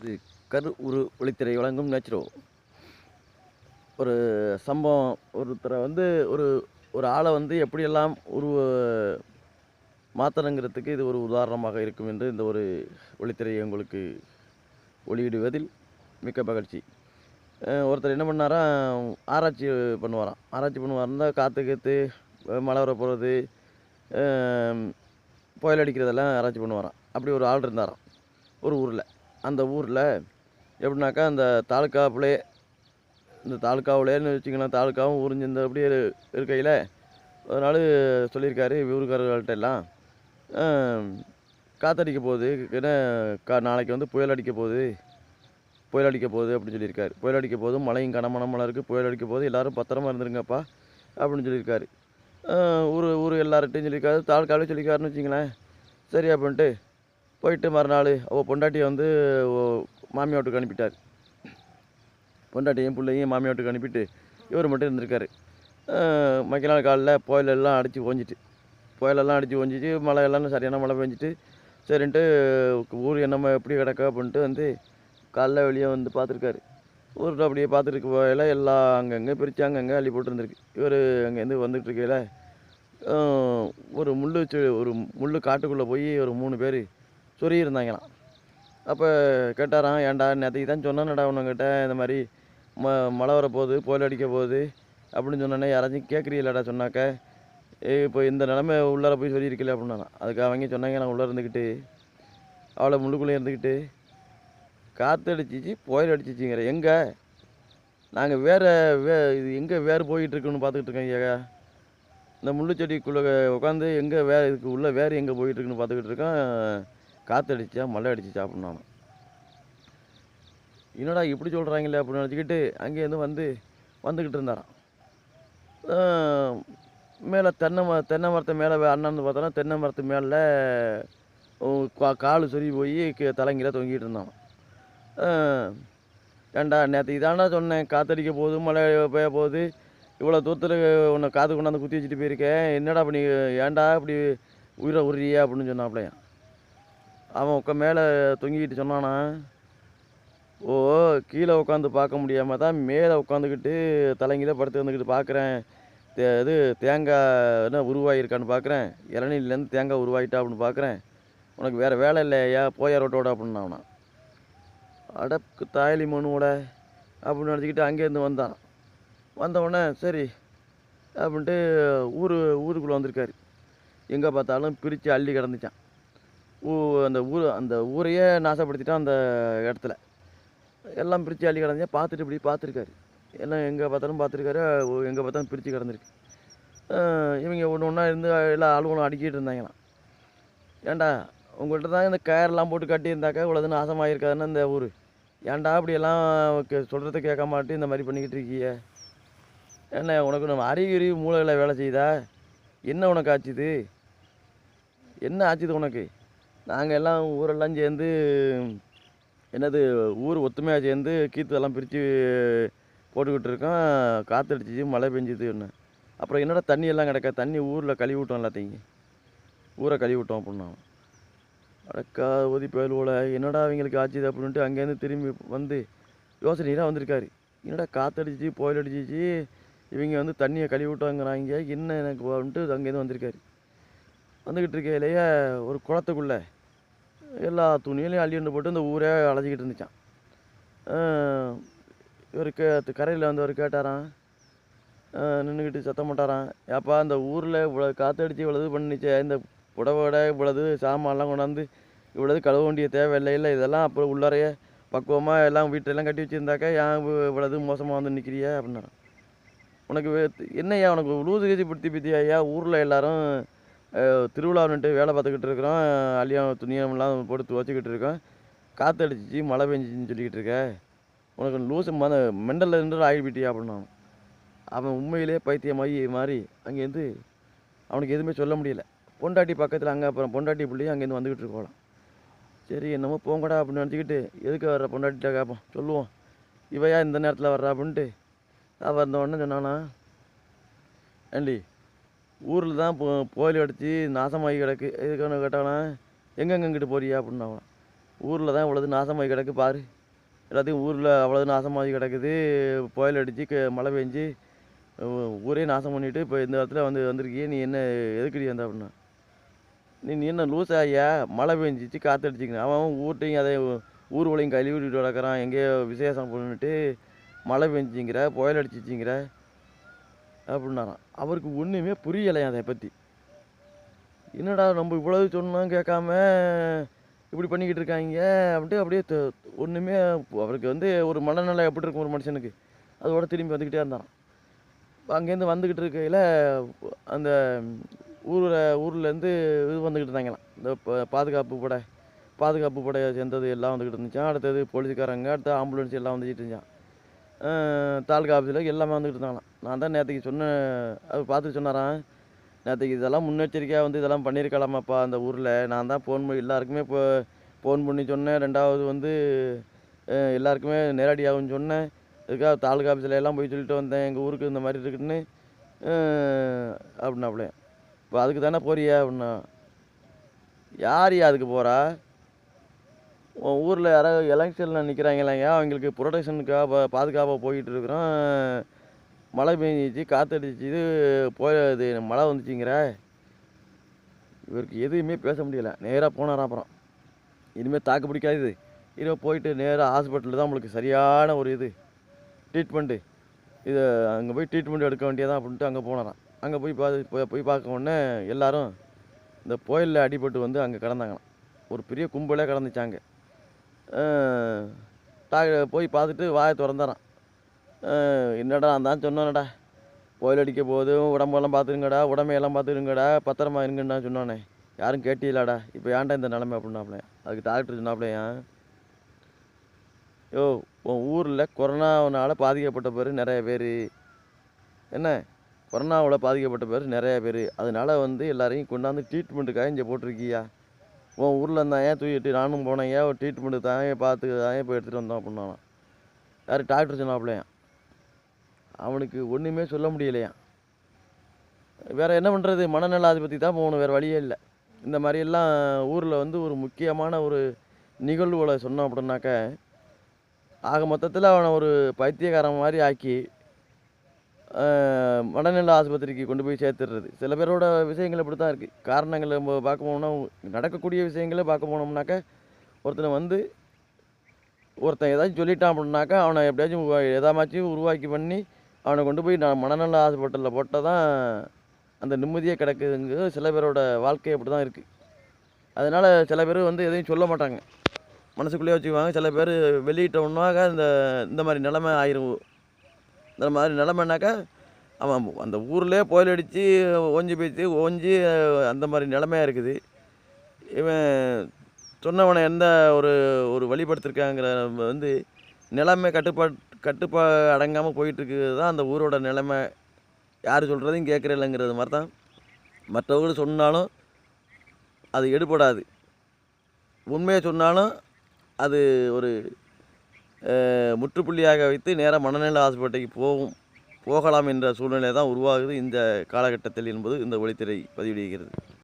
இது கரு உரு ஒளித்திரை வழங்கும் நேச்சுரோ. ஒரு சம்பவம் ஒருத்தரை வந்து ஒரு ஒரு ஆளை வந்து எப்படியெல்லாம் உருவ மாற்றணுங்கிறதுக்கு இது ஒரு உதாரணமாக இருக்கும் என்று இந்த ஒரு ஒளித்திரையை உங்களுக்கு ஒளியிடுவதில் மிக்க மகிழ்ச்சி. ஒருத்தர் என்ன பண்ணாராம் ஆராய்ச்சி பண்ணுவாராம். ஆராய்ச்சி பண்ணுவாருந்தா காற்று கேத்து மழை வர போகிறது புயல் அடிக்கிறதெல்லாம் ஆராய்ச்சி பண்ணுவாராம். அப்படி ஒரு ஆள் இருந்தாராம் ஒரு ஊரில். அந்த ஊரில் எப்படின்னாக்கா அந்த தாலுக்காப்புலே இந்த தாலுக்காவிலேன்னு வச்சுக்கலாம் தாலுக்காவும் உறிஞ்சிருந்த அப்படியே இருக்கையில் ஒரு நாள் சொல்லியிருக்காரு ஊருக்காரர்கள்ட்ட எல்லாம். ஆம், காத்தடிக்க போகுது என்ன கா நாளைக்கு வந்து புயல் அடிக்க போகுது புயல் அடிக்க போகுது அப்படின்னு சொல்லியிருக்காரு. புயல் அடிக்க போகுது மழையும் கனமனமலாம் இருக்குது புயல் அடிக்க போகுது எல்லாரும் பத்திரமா இருந்துருங்கப்பா அப்படின்னு சொல்லியிருக்காரு. ஊர் ஊர் எல்லார்ட்டையும் சொல்லியிருக்காரு தாலுக்காவிலே சொல்லியிருக்காருன்னு வச்சிங்களேன் சரி அப்படின்ட்டு போயிட்டு மறுநாள் அவள் பொண்டாட்டியை வந்து ஓ- வீட்டுக்கு அனுப்பிட்டார். பொண்டாட்டியும் பிள்ளையும் மாமியா வீட்டுக்கு அனுப்பிட்டு இவர் மட்டும் இருந்திருக்காரு. மக்கள் நாள் காலையில் புயலெல்லாம் அடித்து ஓஞ்சிட்டு புயலெல்லாம் அடித்து ஓஞ்சிச்சு மழை எல்லாம் சரியான மழை பெஞ்சிட்டு சரின்ட்டு ஊர் என்னம்மா எப்படி கிடக்க அப்படின்ட்டு வந்து காலைல வெளியே வந்து பார்த்துருக்காரு. ஊரில் அப்படியே பார்த்துட்டு போயில எல்லாம் அங்கங்கே பிரித்து அங்கங்கே அள்ளி போட்டுருந்துருக்கு. இவர் அங்கேருந்து வந்துட்டுருக்கையில் ஒரு முள் செ- ஒரு முள் காட்டுக்குள்ளே போய் ஒரு மூணு பேர் சொருகி அப்போ கேட்டாராம் ஏன்டா நேற்றுக்கு தான் சொன்னானடா உனக்கிட்ட இந்த மாதிரி ம மழை வர போகுது புயல் அடிக்க போகுது அப்படின்னு சொன்னோன்னே யாராச்சும் கேட்குறீங்களாடா சொன்னாக்க இப்போ இந்த நிலமை உள்ளார போய் சொல்லியிருக்கல அப்படின்னா அதுக்கு அவங்க சொன்னாங்க நான் உள்ளே இருந்துக்கிட்டு அவளை முள்ளுக்குள்ளே இருந்துக்கிட்டு காற்று அடிச்சிச்சு புயல் அடிச்சிச்சிங்கிற. எங்கே? நாங்கள் வேறு வே இது எங்கே வேறு போயிட்டுருக்குன்னு பார்த்துக்கிட்டு இருக்கோம் ஐயா. இந்த முள்ளு செடிக்குள்ளே உட்காந்து எங்கே வேறு இதுக்கு உள்ளே வேறு எங்கே போயிட்டுருக்குன்னு பார்த்துக்கிட்டு இருக்கோம். காற்று அடிச்சா மழை அடித்து சாப்பிட்ணும் நான் என்னடா இப்படி சொல்கிறாங்களே அப்படின்னு நினச்சிக்கிட்டு அங்கேருந்து வந்து வந்துக்கிட்டு இருந்தாராம். மேலே தென்னை மர தென்னை மரத்து மேலே அண்ணன் பார்த்தோன்னா தென்னை மரத்து மேலே கால் சொருகி போய் தலைங்கீழ தொங்கிட்டு இருந்தான். ஏண்டா ஏன்டா நேற்று இதாண்டா சொன்னேன் காத்தடிக்க போகுது மழை பெய்ய போகுது இவ்வளோ தூரத்தில் உன்னை காற்று கொண்டாந்து குத்தி வச்சுட்டு போயிருக்கேன் என்னடா அப்படி ஏன்டா இப்படி உயிரை உரிய அப்படின்னு சொன்னாப்லையா அவன் உட்கா மேலே தொங்கிக்கிட்டு சொன்னானா ஓ கீழே உட்காந்து பார்க்க முடியாமல் தான் மேலே உட்காந்துக்கிட்டு தலைங்கிலே படுத்து வந்துக்கிட்டு பார்க்குறேன் தே இது தேங்காய் என்ன உருவாகியிருக்கான்னு பார்க்குறேன் இளநீர்லேருந்து தேங்காய் உருவாகிட்டா அப்படின்னு பார்க்குறேன் உனக்கு வேறு வேலை இல்லையா? போயா ரோட்டோட அப்படின்னு அவனா அடக்கு தாயலி மனுவோட அப்படின்னு நினச்சிக்கிட்டு அங்கேருந்து வந்தான். வந்தவுடனே சரி அப்படின்ட்டு ஊர் ஊருக்குள்ளே வந்திருக்காரு. எங்கே பார்த்தாலும் பிரித்து அள்ளி கிடந்துச்சான். ஊ அந்த ஊர் அந்த ஊரையே நாசப்படுத்திட்டான் அந்த இடத்துல. எல்லாம் பிரித்து அள்ளி கிடந்தேன் பார்த்துட்டு இப்படி பார்த்துருக்காரு. எல்லாம் எங்கே பார்த்தாலும் பார்த்துருக்காரு எங்கே பார்த்தாலும் பிரித்து கிடந்திருக்கு. இவங்க ஒன்று ஒன்றா இருந்து எல்லா ஆளுங்களும் அடிக்கிட்டு இருந்தாங்களாம். ஏன்டா உங்கள்கிட்ட தான் இந்த கயர்லாம் போட்டு கட்டியிருந்தாக்கா இவ்வளோது நாசமாயிருக்காதுன்னு இந்த ஊர். ஏன்டா அப்படியெல்லாம் சொல்கிறத கேட்க மாட்டு இந்த மாதிரி பண்ணிக்கிட்டு இருக்கீங்க? என்ன உனக்கு நம்ம அறிகுறி மூளையில் வேலை செய்யுதா? என்ன உனக்கு ஆச்சுது? என்ன ஆச்சுது உனக்கு? நாங்கள் எல்லாம் ஊரெல்லாம் சேர்ந்து என்னது ஊர் ஒத்துமையாக சேர்ந்து கீத்து எல்லாம் பிரித்து போட்டுக்கிட்டு இருக்கோம். காற்றடிச்சிச்சு மழை பெஞ்சுது ஒன்று அப்புறம் என்னடா தண்ணி எல்லாம் கிடக்க? தண்ணி ஊரில் கழுவி விட்டோம் எல்லாத்தையும். ஊரை கழுவி விட்டோம் அப்படின்னா. அடக்கா ஓதி பயலுவோல என்னடா அவங்களுக்கு ஆச்சுது அப்படின்ட்டு அங்கேருந்து திரும்பி வந்து யோசனையாக வந்திருக்காரு. என்னடா காற்றடிச்சிச்சு புயல் அடிச்சிச்சு இவங்க வந்து தண்ணியை கழுவி விட்டாங்கிறாங்க என்ன எனக்கு வந்துட்டு அங்கேருந்து வந்திருக்காரு. வந்துக்கிட்டு இருக்கையிலேயே ஒரு குளத்துக்குள்ளே எல்லா துணியிலையும் அள்ளிண்டு போட்டு இந்த ஊரே அலைஞ்சிக்கிட்டு இருந்துச்சான் இவர் கே கரையில் வந்தவர் கேட்டாராம். நின்றுக்கிட்டு சத்தம் போட்டாராம். ஏப்பா இந்த ஊரில் இவ்வளோ காற்றடிச்சு இவ்வளவு பண்ணிச்சே இந்த புடவோட இவ்வளவு சாமான்லாம் கொண்டாந்து இவ்வளவு கழுவ வேண்டிய தேவையில்லை இல்லை இதெல்லாம் அப்புறம் உள்ளறைய பக்குவமாக எல்லாம் வீட்டெல்லாம் கட்டி வச்சுருந்தாக்கா ஏன் இவ்வளோது இவ்வளவு மோசமாக வந்து நிற்கிறிய அப்படின்னாராம். உனக்கு வே- என்னய்யா உனக்கு லூசு கேஜி பிடித்தி பித்தியா ஊரில் எல்லாரும் திருவிழா வந்துட்டு வேலை பார்த்துக்கிட்டு இருக்கிறோம். அள்ளியம் துணியெல்லாம் போட்டு துவச்சிக்கிட்டு இருக்கோம். காற்றடிச்சிச்சு மழை பெஞ்சிச்சின்னு சொல்லிக்கிட்டு இருக்க. உனக்கு லூசு மத மெண்டலில் இருந்து ஆகிவிட்டியா அப்படின்னா அவன் உண்மையிலே பைத்தியமாகி மாதிரி அங்கேருந்து அவனுக்கு எதுவுமே சொல்ல முடியல. பொண்டாட்டி பக்கத்தில் அங்கே அப்புறம் பொண்டாட்டி பிள்ளையும் அங்கேருந்து வந்துக்கிட்டு இருக்கோலாம் சரி என்னமோ போங்கடா அப்படின்னு நினச்சிக்கிட்டு எதுக்கு வர்ற பொண்டாட்டிட்ட கேட்போம். சொல்லுவோம். இவையா இந்த நேரத்தில் வர்றா அப்படின்ட்டு. அவள் வந்த உடனே சொன்னானா ஏண்டி ஊரில் தான் போ புயல் அடித்து நாசமாகி கிடக்கு. எதுக்கான கேட்டானா எங்கெங்கிட்டு போறியா? அப்படின்னு அவன் ஊரில் தான் இவ்வளவு நாசமாகி கிடக்கு பாரு. எல்லாத்தையும் ஊரில் அவ்வளோ நாசமாகி கிடக்குது. புயல் அடித்து மழை பெஞ்சு ஊரே நாசம் பண்ணிவிட்டு இப்போ இந்த இடத்துல வந்து வந்திருக்கியே. நீ என்ன எதுக்குடி வந்த அப்படின்னா. நீ நீ என்ன லூஸ் ஆகியா? மழை பெஞ்சிச்சு காற்று அடிச்சிக்கணும் அவன் அவன் ஊர்ட்டையும் அதை ஊர் உலையும் கழுவி விட்டுட்டு கிடக்கிறான். எங்கேயோ விசேஷம் பண்ணிட்டு மழை பெஞ்சிங்கிற புயல் அடிச்சிச்சிங்கிற அப்படின்னாரான் அவருக்கு ஒன்றுமே புரியலையா அதை பற்றி என்னடா நம்ம இவ்வளவு சொன்னோம் கேட்காம இப்படி பண்ணிக்கிட்டு இருக்காங்க அப்படின்ட்டு அப்படியே ஒன்றுமே அவருக்கு வந்து ஒரு மனநிலை எப்படி இருக்கும் ஒரு மனுஷனுக்கு? அதோட திரும்பி வந்துக்கிட்டே இருந்தான் அங்கேருந்து வந்துக்கிட்டு இருக்கையில் அந்த ஊரில் ஊர்லேருந்து இது வந்துக்கிட்டு இருந்தாங்களாம். இந்த பாதுகாப்பு படை பாதுகாப்பு படையை சேர்ந்தது எல்லாம் வந்துக்கிட்டு இருந்துச்சான் அடுத்தது போலீஸ்காரங்க அடுத்த ஆம்புலன்ஸ் எல்லாம் வந்துக்கிட்டு இருந்துச்சான் தாலுகா ஆஃபீஸில் எல்லாமே வந்துக்கிட்டு இருந்தாங்களாம். நான் தான் நேற்றுக்கு சொன்னேன் அது பார்த்து சொன்னாரான் நேற்றுக்கு இதெல்லாம் முன்னெச்சரிக்கையாக வந்து இதெல்லாம் பண்ணியிருக்கலாமாப்பா அந்த ஊரில். நான் தான் ஃபோன் பண்ணி எல்லாருக்குமே இப்போ ஃபோன் பண்ணி சொன்னேன். ரெண்டாவது வந்து எல்லாருக்குமே நேரடியாகவும் சொன்னேன். இதுக்காக தாலுகா ஆஃபீஸில் எல்லாம் போய் சொல்லிட்டு வந்தேன். எங்கள் ஊருக்கு இந்த மாதிரி இருக்குன்னு. அஹ், அப்படின்னாப்புல. இப்போ அதுக்கு தானே போறியா அப்படின்னா. யார் யா அதுக்கு போகிறா உன் ஊரில் யாராவது எலெக்ஷனில் நிற்கிறாங்களாங்க அவங்களுக்கு ப்ரொடெக்ஷனுக்காக பாதுகாப்பாக போயிட்டு இருக்கிறோம். மழை பெஞ்சிச்சு காற்றடிச்சு இது போய் இது மழை வந்துச்சுங்கிற. இவருக்கு எதுவுமே பேச முடியலை. நேராக போனாராம் அப்புறம். இனிமேல் தாக்கு பிடிக்காது இது. போயிட்டு நேராக ஹாஸ்பிட்டலில் தான் நம்மளுக்கு சரியான ஒரு இது. ட்ரீட்மெண்ட்டு. இது அங்கே போய் ட்ரீட்மெண்ட் எடுக்க வேண்டியதான் அப்படின்ட்டு அங்கே போனாராம். அங்கே போய் பார்த்து போய் போய் பார்க்க உடனே எல்லோரும் இந்த புயலில் அடிபட்டு வந்து அங்கே கிடந்தாங்களாம். ஒரு பெரிய கும்பலே கிடந்துச்சாங்க. டாக்டர் போய் பார்த்துட்டு வாயை திறந்துறான் என்னடா நான் தான் சொன்னேன்டா. கோயில் அடிக்க போகுது உடம்பெல்லாம் பார்த்துருங்கடா உடம்பையெல்லாம் பார்த்துருங்கடா பத்திரமா இருங்கன்னு நான் சொன்னானே. யாரும் கேட்டீங்களாடா? இப்போ ஏன்டா இந்த நிலமை அப்படின்னாப்ல. அதுக்கு டாக்டர் சொன்னாப்லையா யோ உன் ஊரில் கொரோனாவினால் பாதிக்கப்பட்ட பேர் நிறைய பேர். என்ன? கொரோனாவில் பாதிக்கப்பட்ட பேர் நிறைய பேர். அதனால் வந்து எல்லாரையும் கொண்டாந்து ட்ரீட்மெண்ட்டுக்காக இங்கே போட்டிருக்கியா? உன் ஊரில் இருந்தால் ஏன் தூக்கிட்டு நானும் போனேன்? ஏன் ட்ரீட்மெண்ட்டு தான் பார்த்து தான் போய் எடுத்துகிட்டு வந்தோம் அப்படின்னா யார் டாக்டர் சொன்னாப்லையா அவனுக்கு ஒன்றுமே சொல்ல முடியலையா? வேறு என்ன பண்ணுறது மனநல ஆஸ்பத்திரி தான் போகணும் வேறு வழியே இல்லை. இந்த மாதிரியெல்லாம் ஊரில் வந்து ஒரு முக்கியமான ஒரு நிகழ்வுகளை சொன்னோம் அப்படின்னாக்க ஆக மொத்தத்தில் அவனை ஒரு பைத்தியக்காரன் மாதிரி ஆக்கி மனநல ஆஸ்பத்திரிக்கு கொண்டு போய் சேர்த்துடுறது. சில பேரோட விஷயங்கள் இப்படி தான் இருக்குது காரணங்களை நம்ம பார்க்க போனோம்னா நடக்கக்கூடிய விஷயங்களை பார்க்க போனோம்னாக்க ஒருத்தனை வந்து ஒருத்தன் ஏதாச்சும் சொல்லிட்டான் அப்படின்னாக்கா அவனை எப்படியாச்சும் எதாமாச்சும் உருவாக்கி பண்ணி அவனை கொண்டு போய் நான் மனநல ஹாஸ்பிட்டலில் போட்டால் தான் அந்த நிம்மதியாக கிடக்குதுங்க. சில பேரோட வாழ்க்கை அப்படி தான் இருக்குது அதனால் சில பேர் வந்து எதையும் சொல்ல மாட்டாங்க. மனசுக்குள்ளேயே வச்சுக்குவாங்க. சில பேர் வெளியிட்டோம்னாக்கா இந்த இந்த மாதிரி நிலமை ஆயிரும். இந்த மாதிரி நிலமைனாக்கா அவன் அந்த ஊர்லேயே புயல் அடித்து ஓஞ்சி போய்த்து ஓஞ்சி அந்த மாதிரி நிலமையாக இருக்குது. இவன் சொன்னவனை எந்த ஒரு ஒரு வழிபடுத்திருக்காங்கிற வந்து நிலைமை கட்டுப்பாடு கட்டுப்பா அடங்காமல் போயிட்டுருக்குது தான் அந்த ஊரோட நிலைமை. யார் சொல்கிறதையும் கேட்குற இல்லைங்கிறது மாதிரி தான். மற்றவர்கள் சொன்னாலும் அது எடுபடாது. உண்மையை சொன்னாலும் அது ஒரு முற்றுப்புள்ளியாக வைத்து நேராக மனநல ஹாஸ்பிட்டலுக்கு போகும் போகலாம் என்ற சூழ்நிலை தான் உருவாகுது இந்த காலகட்டத்தில் என்பது இந்த ஒளித்திரை பதிவிடுகிறது.